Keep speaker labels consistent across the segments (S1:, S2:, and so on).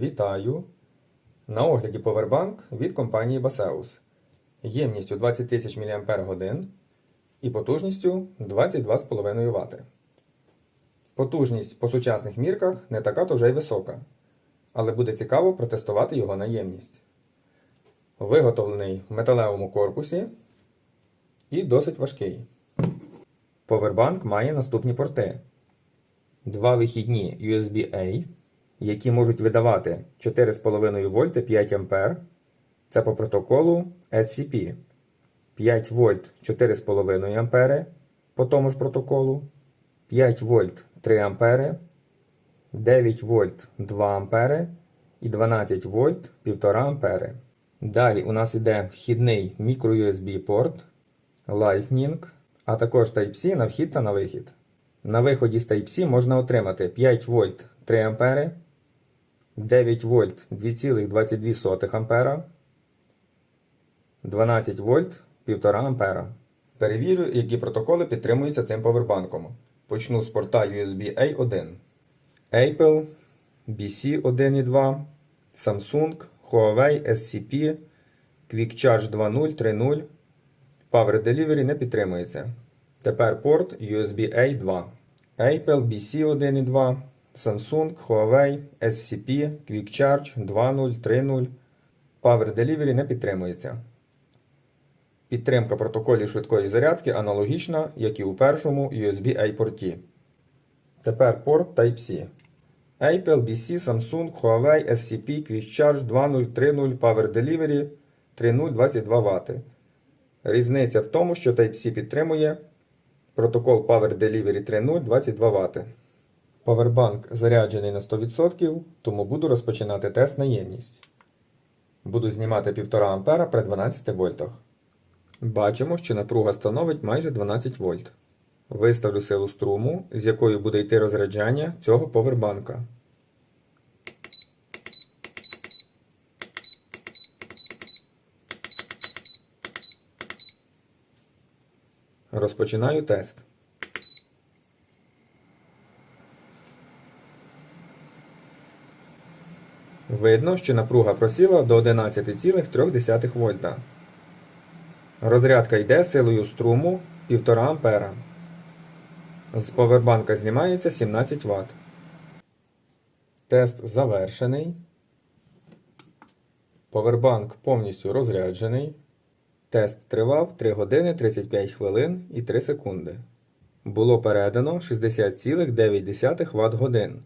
S1: Вітаю! На огляді Powerbank від компанії Baseus. Ємністю 20 тисяч мАч і потужністю 22,5 Вт. Потужність по сучасних мірках не така то вже й висока, але буде цікаво протестувати його на ємність. Виготовлений в металевому корпусі і досить важкий. Powerbank має наступні порти. Два вихідні USB-A, які можуть видавати 4,5 вольти 5 А. Це по протоколу SCP. 5 вольт 4,5 А по тому ж протоколу. 5 вольт 3 А. 9 вольт 2 А і 12 вольт 1,5 А. Далі у нас йде вхідний microUSB порт, Lightning, а також Type-C на вхід та на вихід. На виході з Type-C можна отримати 5 вольт 3 А, 9 вольт 2,22 А, 12 вольт 1,5 А. Перевірю, які протоколи підтримуються цим повербанком. Почну з порта USB A1. Apple, BC 1.2, Samsung, Huawei SCP, Quick Charge 2.0, 3.0. Power Delivery не підтримується. Тепер порт USB A2. Apple BC 1.2, Samsung, Huawei, SCP, Quick Charge 2.0, 3.0. Power Delivery не підтримується. Підтримка протоколів швидкої зарядки аналогічна, як і у першому USB A порті. Тепер порт Type-C. Apple, BC, Samsung, Huawei, SCP, Quick Charge 2.0, 3.0, Power Delivery 3.0, 22 Вт. Різниця в тому, що Type-C підтримує протокол Power Delivery 3.0 22 Вт. Powerbank заряджений на 100%, тому буду розпочинати тест на ємність. Буду знімати 1,5 А при 12 вольтах. Бачимо, що напруга становить майже 12 вольт. Виставлю силу струму, з якою буде йти розряджання цього повербанка. Розпочинаю тест. Видно, що напруга просіла до 11,3 вольта. Розрядка йде силою струму 1,5 ампера. З повербанка знімається 17 Вт. Тест завершений. Повербанк повністю розряджений. Тест тривав 3 години 35 хвилин і 3 секунди. Було передано 60,9 Вт годин.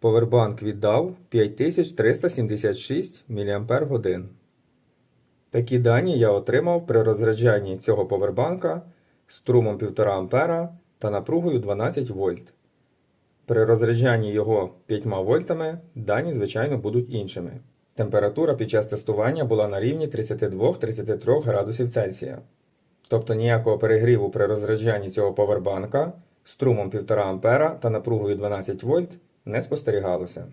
S1: Повербанк віддав 5376 мАч. Такі дані я отримав при розряджанні цього повербанка струмом 1,5 А та напругою 12 вольт. При розряджанні його 5 вольтами дані, звичайно, будуть іншими. Температура під час тестування була на рівні 32-33 градусів Цельсія. Тобто ніякого перегріву при розряджанні цього повербанка струмом 1,5 А та напругою 12 вольт не спостерігалося.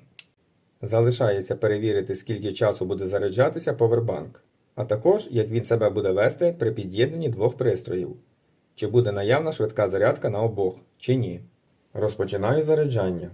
S1: Залишається перевірити, скільки часу буде заряджатися повербанк, а також як він себе буде вести при під'єднанні двох пристроїв. Чи буде наявна швидка зарядка на обох, чи ні. Розпочинаю заряджання.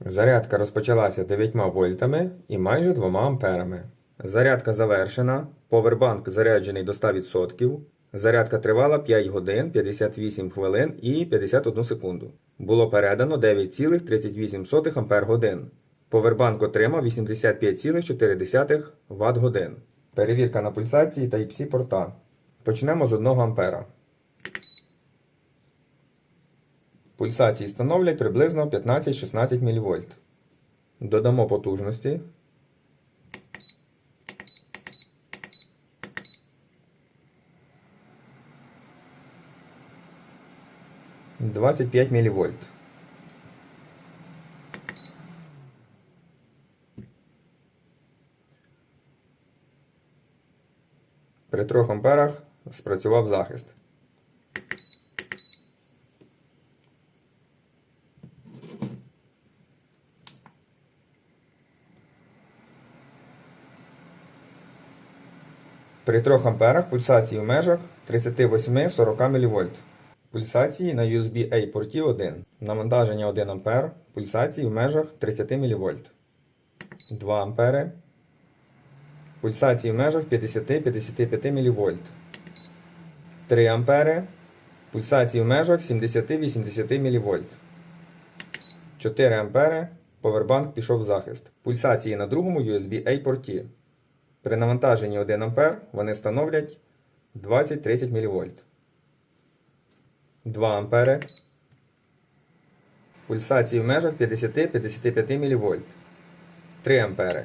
S1: Зарядка розпочалася 9 вольтами і майже 2 амперами. Зарядка завершена. Повербанк заряджений до 100%. Зарядка тривала 5 годин 58 хвилин і 51 секунду. Було передано 9,38 Ампер годин. Повербанк отримав 85,4 Вт годин. Перевірка на пульсації та Type-C порта. Почнемо з 1 ампера. Пульсації становлять приблизно 15-16 мВ. Додамо потужності. Двадцять п'ять мілівольт. При 3 амперах спрацював захист. При 3 амперах пульсації в межах 38-40 мВ. Пульсації на USB-A порті 1. Навантаження 1 А. Пульсації в межах 30 мВ. 2 А. Пульсації в межах 50-55 мВ. 3 А. Пульсації в межах 70-80 мВ. 4 А. Повербанк пішов в захист. Пульсації на другому USB-A порті. При навантаженні 1 А вони становлять 20-30 мВ. 2 ампери. Пульсації в межах 50-55 мВ. 3 ампери.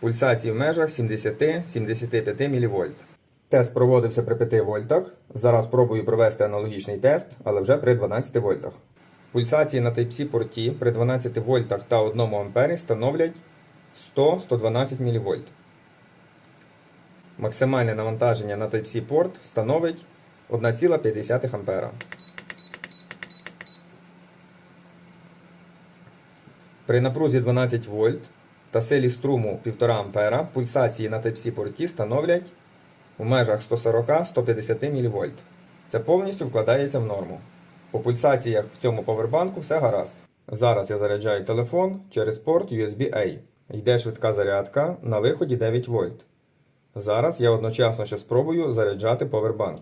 S1: Пульсації в межах 70-75 мВ. Тест проводився при 5 вольтах. Зараз пробую провести аналогічний тест, але вже при 12 вольтах. Пульсації на Type-C порті при 12 вольтах та 1 ампері становлять 100-112 мВ. Максимальне навантаження на Type-C порт становить 1,5 А. При напрузі 12 вольт та силі струму 1,5 А пульсації на Type-C порті становлять у межах 140-150 мВ. Це повністю вкладається в норму. По пульсаціях в цьому повербанку все гаразд. Зараз я заряджаю телефон через порт USB-A. Йде швидка зарядка на виході 9 вольт. Зараз я одночасно ще спробую заряджати повербанк.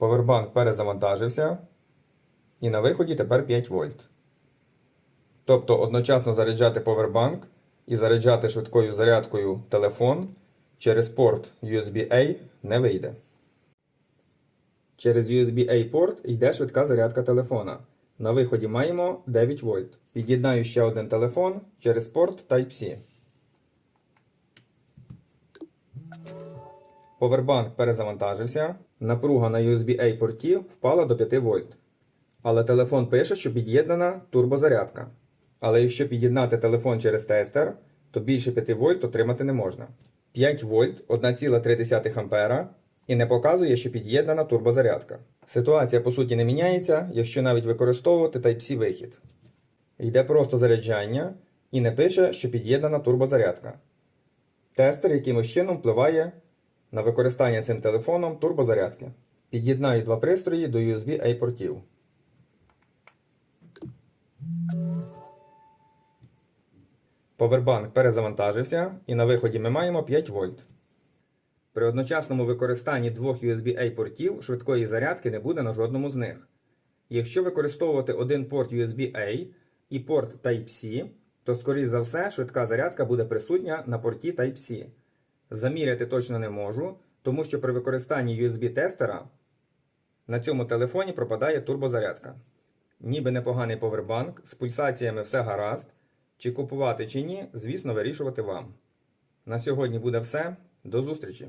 S1: Повербанк перезавантажився. І на виході тепер 5 вольт. Тобто одночасно заряджати повербанк і заряджати швидкою зарядкою телефон через порт USB-A не вийде. Через USB-A порт йде швидка зарядка телефона. На виході маємо 9 вольт. Під'єднаю ще один телефон через порт Type-C. Повербанк перезавантажився. Напруга на USB-A порті впала до 5 вольт. Але телефон пише, що під'єднана турбозарядка. Але якщо під'єднати телефон через тестер, то більше 5 вольт отримати не можна. 5 вольт 1,3 ампера і не показує, що під'єднана турбозарядка. Ситуація по суті не міняється, якщо навіть використовувати Type-C вихід. Йде просто заряджання і не пише, що під'єднана турбозарядка. Тестер якимось чином впливає на використання цим телефоном турбозарядки. Під'єднаю два пристрої до USB-A портів. Повербанк перезавантажився і на виході ми маємо 5 вольт. При одночасному використанні двох USB-A портів швидкої зарядки не буде на жодному з них. Якщо використовувати один порт USB-A і порт Type-C, то, скоріш за все, швидка зарядка буде присутня на порті Type-C. Заміряти точно не можу, тому що при використанні USB-тестера на цьому телефоні пропадає турбозарядка. Ніби непоганий повербанк, з пульсаціями все гаразд. Чи купувати чи ні, звісно, вирішувати вам. На сьогодні буде все. До зустрічі!